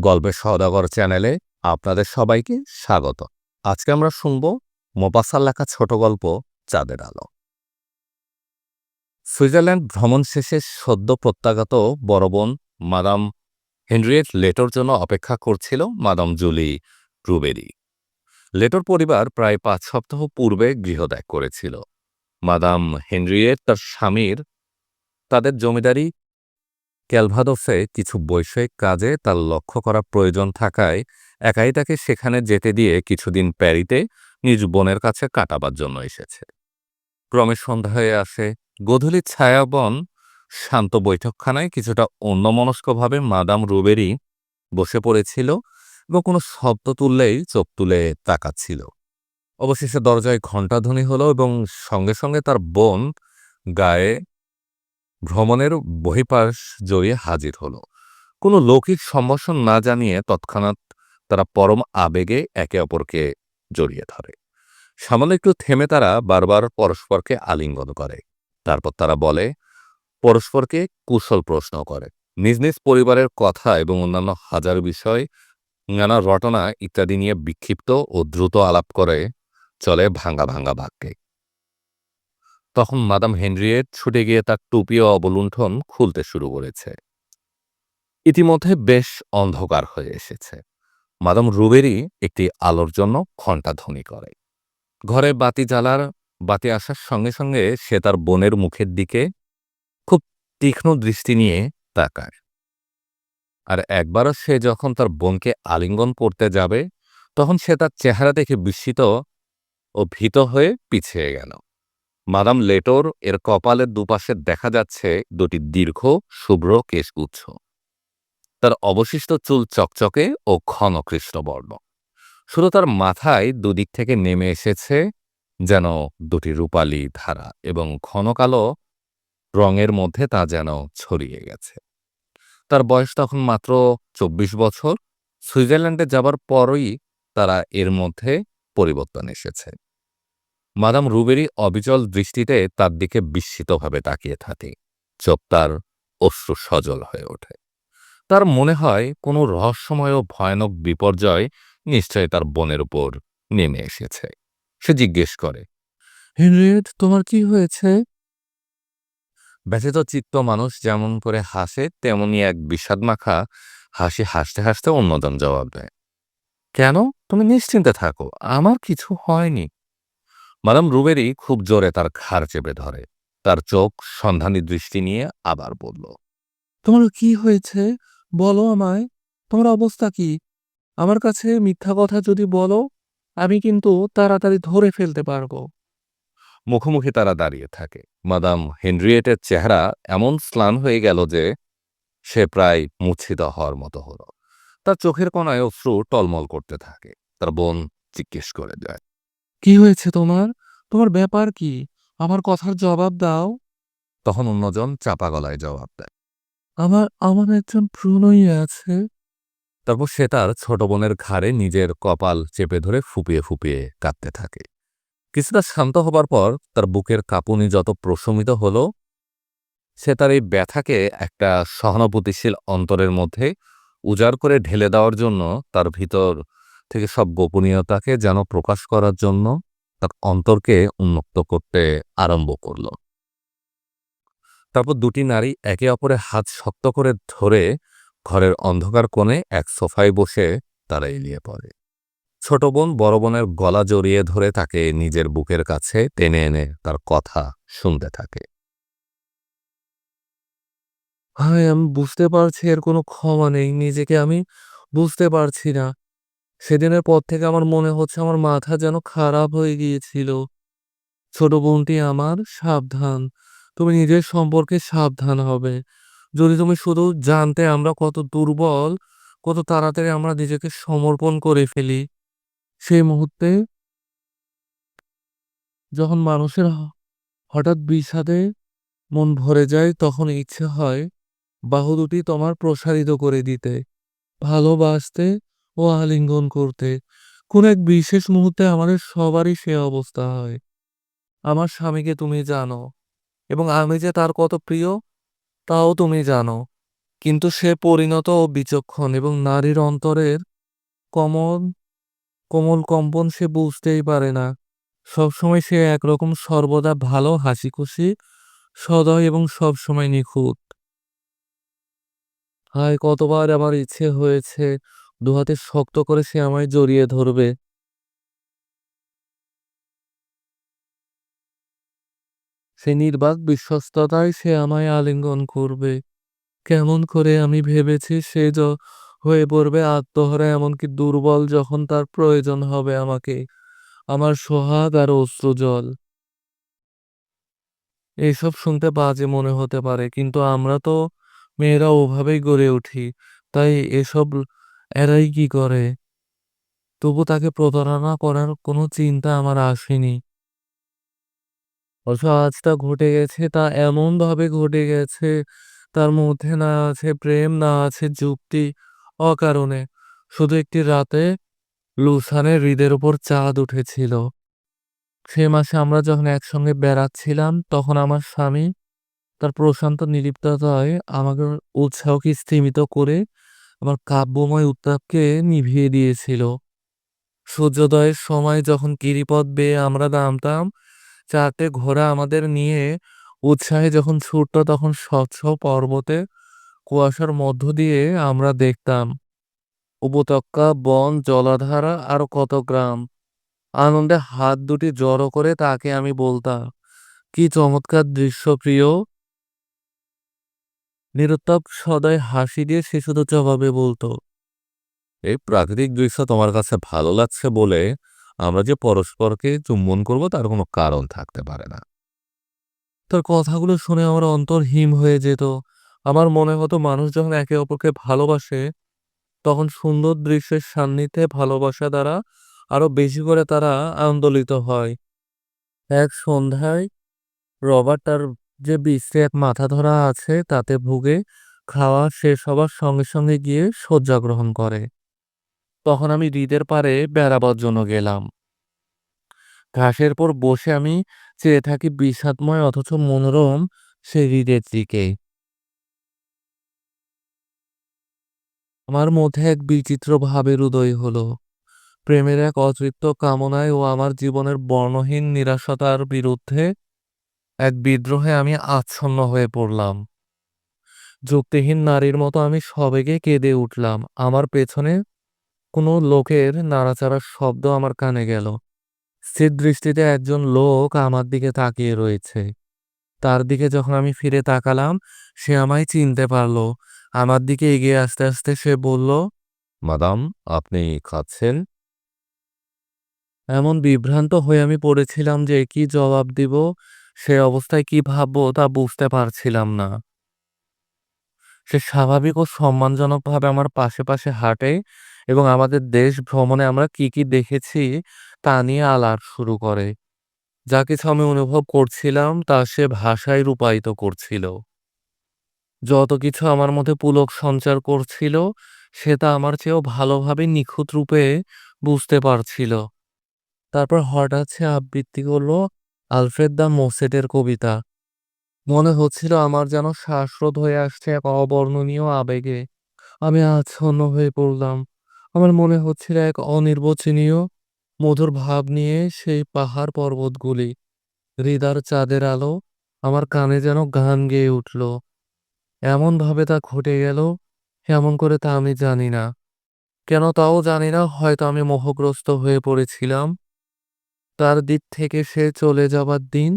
গল্পের সওদাগর চ্যানেলে আপনাদের সবাইকে স্বাগত। আজকে আমরা শুনব মোপাসার লেখা ছোট গল্প চাঁদের আলো। সুইজারল্যান্ড ভ্রমণ শেষে সদ্য প্রত্যাগত বড় বোন মাদাম হেনরিয়েট লেটোর জন্য অপেক্ষা করছিল মাদাম জুলি রুবেরি। লেটোর পরিবার প্রায় পাঁচ সপ্তাহ পূর্বে গৃহত্যাগ করেছিল। মাদাম হেনরিয়েট তার স্বামীর, তাদের জমিদারি ক্যালভাদোসে কিছু বৈষয়িক কাজে তার লক্ষ্য করা প্রয়োজন থাকায় একাই তাকে সেখানে যেতে দিয়ে কিছুদিন প্যারিতে নিজ বোনের কাছে কাটাবার জন্য এসেছে। ক্রমে সন্ধ্যা হয়ে আসে। গোধূলি ছায়াবন শান্ত বৈঠকখানায় কিছুটা অন্যমনস্কভাবে মাদাম রুবেরি বসে পড়েছিল এবং কোনো শব্দ তুললেই চোখ তুলে তাকাচ্ছিল। অবশেষে দরজায় ঘণ্টাধ্বনি হলো এবং সঙ্গে সঙ্গে তার বোন গায়ে ভ্রমণের বহিপাশ জড়িয়ে হাজির হলো। কোনো লৌকিক সম্ভাষণ না জানিয়ে তৎক্ষণাৎ তারা পরম আবেগে একে অপরকে জড়িয়ে ধরে। সামান্য একটু থেমে তারা বারবার পরস্পরকে আলিঙ্গন করে। তারপর তারা বলে, পরস্পরকে কুশল প্রশ্ন করে। নিজ নিজ পরিবারের কথা এবং অন্যান্য হাজার বিষয়, নানা রটনা ইত্যাদি নিয়ে বিক্ষিপ্ত ও দ্রুত আলাপ করে চলে ভাঙ্গা ভাঙ্গা বাক্যে। তখন মাদাম হেনরিয়েট ছুটে গিয়ে তার টুপি ও অবলুণ্ঠন খুলতে শুরু করেছে। ইতিমধ্যে বেশ অন্ধকার হয়ে এসেছে। মাদাম রুবেরি একটি আলোর জন্য ঘণ্টা ধ্বনি করে। ঘরে বাতি জ্বালার, বাতি আসার সঙ্গে সঙ্গে সে তার বোনের মুখের দিকে খুব তীক্ষ্ণ দৃষ্টি নিয়ে তাকায়। আর একবারও সে যখন তার বোনকে আলিঙ্গন করতে যাবে, তখন সে তার চেহারা দেখে বিস্মিত ও ভীত হয়ে পিছিয়ে গেল। মাদাম লেটোর এর কপালের দুপাশে দেখা যাচ্ছে দুটি দীর্ঘ, শুভ্র কেশগুচ্ছ। তার অবশিষ্ট চুল চকচকে ও ঘন কৃষ্ণবর্ণ। শুধু তার মাথায় দুদিক থেকে নেমে এসেছে যেন দুটি রূপালী ধারা এবং ঘন কালো রঙের মধ্যে তা যেন ছড়িয়ে গেছে। তার বয়স তখন মাত্র চব্বিশ বছর। সুইজারল্যান্ডে যাবার পরই তারা এর মধ্যে পরিবর্তন এসেছে। মাদাম রুবেরি অবিচল দৃষ্টিতে তার দিকে বিস্মিতভাবে তাকিয়ে থাকে। চোখ তার অশ্রু সজল হয়ে ওঠে। তার মনে হয় কোনো রহস্যময় ও ভয়ানক বিপর্যয় নিশ্চয় তার বোনের উপর নেমে এসেছে। সে জিজ্ঞেস করে, হেনরিয়েট, তোমার কি হয়েছে? ব্যথিত চিত্ত মানুষ যেমন করে হাসে, তেমনি এক বিষাদমাখা হাসি হাসতে হাসতে অন্যজন জবাব দেয়, কেন? তুমি নিশ্চিন্তে থাকো, আমার কিছু হয়নি। মাদাম রুবেরি খুব জোরে তার ঘাড় চেপে ধরে। তার চোখ সন্ধানী দৃষ্টি নিয়ে আবার বলল তোমার কি হয়েছে? বলো আমায়। তোমার অবস্থা কি? আমার কাছে মিথ্যা কথা যদি বলো আমি কিন্তু তাড়াতাড়ি ধরে ফেলতে পারব। মুখোমুখি তারা দাঁড়িয়ে থাকে। মাদাম হেনরিয়েটের চেহারা এমন স্লান হয়ে গেল যে সে প্রায় মূর্ছিত হওয়ার মতো হলো। তার চোখের কোনায় অশ্রু টলমল করতে থাকে। তার বোন জিজ্ঞেস করে দেয় কি হয়েছে তোমার? তোমার ব্যাপার কি? আমার কথার জবাব দাও। তখন অন্যজন চাপা গলায় জবাব দেয়। আমার আমার একজন প্রণয়ী আছে। তারপর সে তার ছোট বোনের ঘাড়ে নিজের কপাল চেপে ধরে ফুপিয়ে ফুপিয়ে কাঁদতে থাকে। কিছুটা শান্ত হবার পর তার বুকের কাঁপুনি যত প্রশমিত হল সে তার এই ব্যথাকে একটা সহানুভূতিশীল অন্তরের মধ্যে উজাড় করে ঢেলে দেওয়ার জন্য তার ভিতর থেকে সব গোপনীয়তাকে যেন প্রকাশ করার জন্য তার অন্তরকে উন্মুক্ত করতে আরম্ভ করল। তারপর দুটি নারী একে অপরের হাত শক্ত করে ধরে ঘরের অন্ধকার কোণে এক সোফায় বসে তারা এলিয়ে পড়ে। ছোট বোন বড় বোনের গলা জড়িয়ে ধরে তাকে নিজের বুকের কাছে টেনে এনে তার কথা শুনতে থাকে। হায়, আমি বুঝতে পারছি এর কোনো ক্ষমা নেই, নিজেকে আমি বুঝতে পারছি না। সেদিনের পর থেকে আমার মনে হচ্ছে আমার মাথা যেন খারাপ হয়ে গিয়েছিল। ছোট বোনটি আমার সাবধান। তুমি নিজের সম্পর্কে সাবধান হবে। যদি তুমি শুধু জানতে আমরা কত দুর্বল, কত তাড়াতাড়ি আমরা নিজেকে সমর্পণ করে ফেলি, সেই মুহূর্তে যখন মানুষের হঠাৎ বিষাদে মন ভরে যায়, তখন ইচ্ছে হয় বাহু দুটি তোমার প্রসারিত করে দিতে। ভালোবাসতে ও আলিঙ্গন করতে। কোন এক বিশেষ মুহূর্তে আমাদের সবারই সে অবস্থা হয়। আমার স্বামীকে তুমি জানো, এবং আমি যে তার কত প্রিয়, তাও তুমি জানো। কিন্তু সে পরিণত ও বিচক্ষণ এবং নারীর অন্তরের কমল কোমল কম্পন সে বুঝতেই পারে না। সবসময় সে একরকম সর্বদা ভালো হাসি খুশি সদয় এবং সবসময় নিখুঁত। হায়, কতবার আমার ইচ্ছে হয়েছে দুহাতে শক্ত করে সে আমায় জড়িয়ে ধরবে। সে নির্বাক বিশ্বস্ততায় সে আমায় আলিঙ্গন করবে। কেমন করে আমি ভেবেছি সে য হয়ে পড়বে আত্মহরা, এমনকি দুর্বল যখন তার প্রয়োজন হবে আমাকে। আমার সোহাগ আর অশ্রুজল এইসব শুনতে বাজে মনে হতে পারে, কিন্তু আমরা তো মেয়েরা ওভাবেই গড়ে উঠি, তাই এসব এরাই কি করে। তবু তাকে প্রতারণা করার কোনো চিন্তা আমার আসেনি। অথচ আজটা ঘটে গেছে, তা এমনভাবে ঘটে গেছে, তার মধ্যে না আছে প্রেম, না আছে যুক্তি, অকারণে। শুধু একটি রাতে লুসানের হৃদের উপর চাঁদ উঠেছিল। সে মাসে আমরা যখন একসঙ্গে বেড়াচ্ছিলাম, তখন আমার স্বামী তার প্রশান্ত নিলিপ্ততায় আমাকে উৎসাহকে স্তীমিত করে আমার কাব্যময় উত্তাপকে নিভিয়ে দিয়েছিল। সূর্যোদয়ের সময় যখন গিরিপথ বেয়ে আমরা নামতাম, চারটে ঘোড়া আমাদের নিয়ে উৎসাহে যখন ছুটত তখন স্বচ্ছ পর্বতে কুয়াশার মধ্য দিয়ে আমরা দেখতাম। উপত্যকা, বন, জলাধারা আর কত গ্রাম। আনন্দে হাত দুটি জড়ো করে তাকে আমি বলতাম, কি চমৎকার দৃশ্য প্রিয়। নিরুত্তাপ সদয় হাসি দিয়ে সে শুধু জবাবে বলতো এই প্রাকৃতিক দৃশ্য তোমার কাছে ভালো লাগছে বলে আমরা যে পরস্পরকে চুম্বন করব তার কোনো কারণ থাকতে পারে না। তার কথাগুলো শুনে আমার অন্তর হিম হয়ে যেত। আমার মনে হতো মানুষ যখন একে অপরকে ভালোবাসে তখন সুন্দর দৃশ্যের সান্নিধ্যে ভালোবাসা দ্বারা আরও বেশি করে তারা আন্দোলিত হয়। এক সন্ধ্যায় রবার্ট তার যে এক মাথা ধরা আছে তাতে ভুগে খাওয়া শেষ হবার সঙ্গে সঙ্গে গিয়ে শয্যা গ্রহণ করে। তখন আমি হৃদের পারে বেড়াবার জন্য গেলাম। ঘাসের পর বসে আমি চেয়ে থাকি বিষাদময় অথচ মনোরম সেই হৃদের দিকে। আমার মধ্যে এক বিচিত্র ভাবের উদয় হলো। প্রেমের এক অতৃপ্ত কামনায় ও আমার জীবনের বর্ণহীন নিরাশতার বিরুদ্ধে এক বিদ্রোহে আমি আচ্ছন্ন হয়ে পড়লাম। যুক্তিহীন নারীর মতো আমি সবেগে কেঁদে উঠলাম। আমার পেছনে কোনো লোকের নাড়াচাড়ার শব্দ আমার কানে গেল। স্থির দৃষ্টিতে একজন লোক আমার দিকে তাকিয়ে রয়েছে। তার দিকে যখন আমি ফিরে তাকালাম সে আমায় চিনতে পারল। আমার দিকে এগিয়ে আসতে আসতে সে বলল মাদাম আপনি খাচ্ছেন? এমন বিভ্রান্ত হয়ে আমি পড়েছিলাম যে কি জবাব দিব। সে অবস্থায় কি ভাববো তা বুঝতে পারছিলাম না। সে স্বাভাবিক ও সম্মানজনকভাবে আমার পাশে পাশে হাঁটে এবং আমাদের দেশ ভ্রমণে আমরা কি কি দেখেছি তা নিয়ে আলাপ শুরু করে। যা কিছু আমি অনুভব করছিলাম তা সে ভাষায় রূপায়িত করছিল। যত কিছু আমার মধ্যে পুলক সঞ্চার করছিল, সে তা আমার চেয়েও ভালোভাবে নিখুঁত রূপে বুঝতে পারছিল। তারপর হঠাৎ সে আবৃত্তি করল আলফ্রেড দ্য মোসেটের কবিতা। মনে হচ্ছিল আমার যেন শ্বাসরোধ হয়ে আসছে এক অবর্ণনীয় আবেগে। আমি আচ্ছন্ন হয়ে পড়লাম। আমার মনে হচ্ছিল এক অনির্বচনীয়, মধুর ভাব নিয়ে সেই পাহাড় পর্বতগুলি। হৃদার চাঁদের আলো আমার কানে যেন গান গেয়ে উঠল। এমনভাবে তা ঘটে গেল কেমন করে তা আমি জানি না। কেন তাও জানি না, হয়তো আমি মোহগ্রস্ত হয়ে পড়েছিলাম। তার দিক থেকে সে চলে যাবার দিন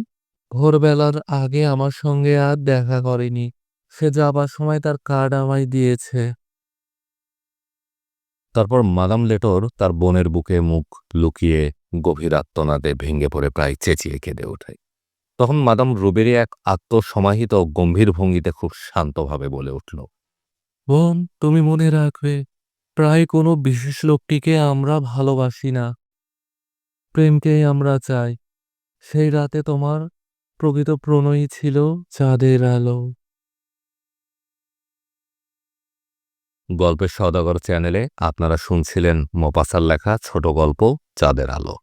ভোরবেলার আগে আমার সঙ্গে আর দেখা করেনি। সে যাবার সময় তার কার্ড আমায় দিয়েছে। তারপর মাদাম লেটর তার বোনের বুকে মুখ লুকিয়ে গভীর আত্মনাদে ভেঙে পড়ে প্রায় চেঁচিয়ে কেঁদে ওঠে। তখন মাদাম রুবেরি এক আত্মসমাহিত গম্ভীর ভঙ্গিতে খুব শান্তভাবে বলে উঠল বোন তুমি মনে রাখবে প্রায় কোনো বিশেষ লোকটিকে আমরা ভালোবাসি না। প্রেমকেই আমরা চাই। সেই রাতে তোমার প্রকৃত প্রণয়ী ছিল চাঁদের আলো। গল্পের সদাগর চ্যানেলে আপনারা শুনছিলেন মোপাসার লেখা ছোট গল্প চাঁদের আলো।